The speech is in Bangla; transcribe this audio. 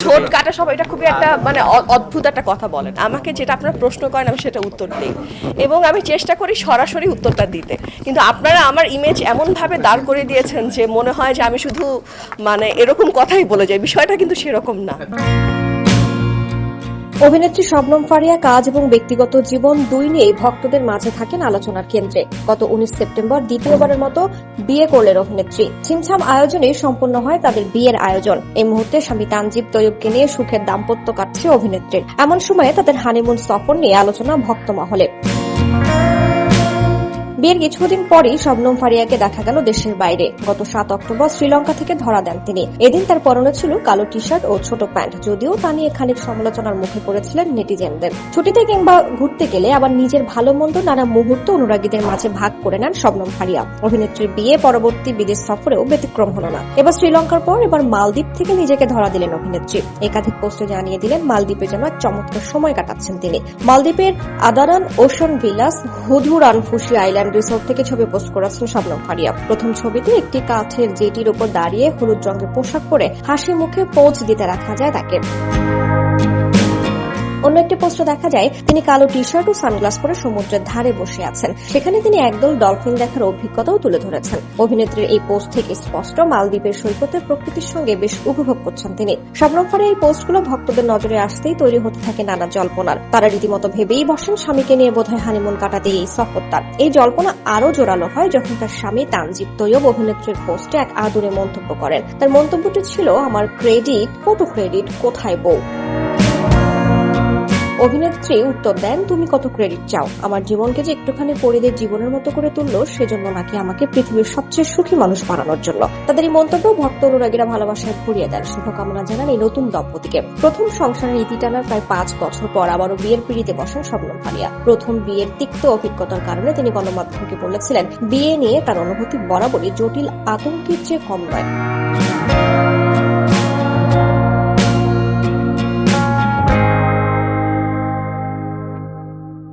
ঠোঁট কাটা সব, এটা খুবই একটা মানে অদ্ভুত একটা কথা বলেন। আমাকে যেটা আপনারা প্রশ্ন করেন, আমি সেটা উত্তর দিই। এবং আমি চেষ্টা করি সরাসরি উত্তরটা দিতে। কিন্তু আপনারা আমার ইমেজ এমনভাবে দাঁড় করে দিয়েছেন যে মনে হয় যে আমি শুধু মানে এরকম কথাই বলে যাই। বিষয়টা কিন্তু সেরকম না। অভিনেত্রী শবনম ফারিয়া কাজ এবং ব্যক্তিগত জীবন দুই নিয়েই ভক্তদের মাঝে থাকেন আলোচনার কেন্দ্রে। গত উনিশ সেপ্টেম্বর দ্বিতীয়বারের মতো বিয়ে করলেন অভিনেত্রী। ছিমছাম আয়োজনে সম্পন্ন হয় তাদের বিয়ের আয়োজন। এই মুহূর্তে স্বামী তানজিব তৈয়বকে নিয়ে সুখের দাম্পত্য কাটছে অভিনেত্রীর। এমন সময়ে তাদের হানিমুন সফর নিয়ে আলোচনা ভক্ত মহলে বিয়ের কিছুদিন পরই শবনম ফারিয়াকে দেখা গেল দেশের বাইরে। গত সাত অক্টোবর শ্রীলঙ্কা থেকে ধরা দেন তিনি। এদিন তার পরনে ছিল কালো টি শার্ট ও ছোট প্যান্ট। যদিও তা নিয়ে খানিক সমালোচনার মুখে পড়েছিলেন নেটিজেনদের। ছুটিতে কিংবা ঘুরতে গেলে আবার নিজের ভালো মন্দ নানা মুহূর্ত অনুরাগীদের মাঝে ভাগ করে নেন শবনম ফারিয়া। অভিনেত্রীর বিয়ে পরবর্তী বিদেশ সফরেও ব্যতিক্রম হল না। এবার শ্রীলঙ্কার পর এবার মালদ্বীপ থেকে নিজেকে ধরা দিলেন অভিনেত্রী। একাধিক পোস্টে জানিয়ে দিলেন, মালদ্বীপে যেন এক চমৎকার সময় কাটাচ্ছেন তিনি। মালদ্বীপের Adaaran Ocean Villas Hudhuranfushi Island Resort থেকে ছবি পোস্ট করেছেন শবনম ফারিয়া। প্রথম ছবিতে একটি কাঠের জেটির উপর দাঁড়িয়ে হলুদ রঙের পোশাক পরে হাসি মুখে পৌঁছ দিতে রাখা যায় তাকে। অন্য একটি পোস্টে দেখা যায়, তিনি কালো টি শার্ট ও সানগ্লাস পরে সমুদ্রের ধারে বসে আছেন। সেখানে তিনি একদল ডলফিন দেখার অভিজ্ঞতাও তুলে ধরেছেন। অভিনেত্রীর এই পোস্ট থেকে স্পষ্ট, মালদ্বীপের সৈকতের প্রকৃতির সঙ্গে বেশ উপভোগ করছেন তিনি। ফারিয়া এই পোস্টগুলো ভক্তদের নজরে আসতেই তৈরি হতে থাকে নানা জল্পনার। তারা রীতিমতো ভেবেই বসেন, স্বামীকে নিয়ে বোধহয় হানিমুন কাটাতে এই সফর তার এই জল্পনা আরও জোরালো হয় যখন তার স্বামী তানজিব তৈয়ব অভিনেত্রীর পোস্টে এক আদুরে মন্তব্য করেন। তার মন্তব্যটি ছিল, আমার ক্রেডিট কত ক্রেডিট, কোথায় বউ? অভিনেত্রী উত্তর দেন, তুমি কত ক্রেডিট চাও? আমার জীবনকে যে একটুখানি পরিদের জীবনের মতো করে তুললো, সেজন্য নাকি আমাকে পৃথিবীর সবচেয়ে সুখী মানুষ বানানোর জন্য। তাদের এই মন্তব্য ভক্ত অনুরাগীরা ভালোবাসায় ভরিয়ে দেন। শুভকামনা জানান এই নতুন দম্পতিকে। প্রথম সংসারের ইতি টানার প্রায় পাঁচ বছর পর আবারও বিয়ের পিড়িতে বসেন শবনম ফারিয়া প্রথম বিয়ের তিক্ত অভিজ্ঞতার কারণে তিনি গণমাধ্যমকে বলেছিলেন, বিয়ে নিয়ে তার অনুভূতি বরাবরই জটিল, আতঙ্কের চেয়ে কম নয়।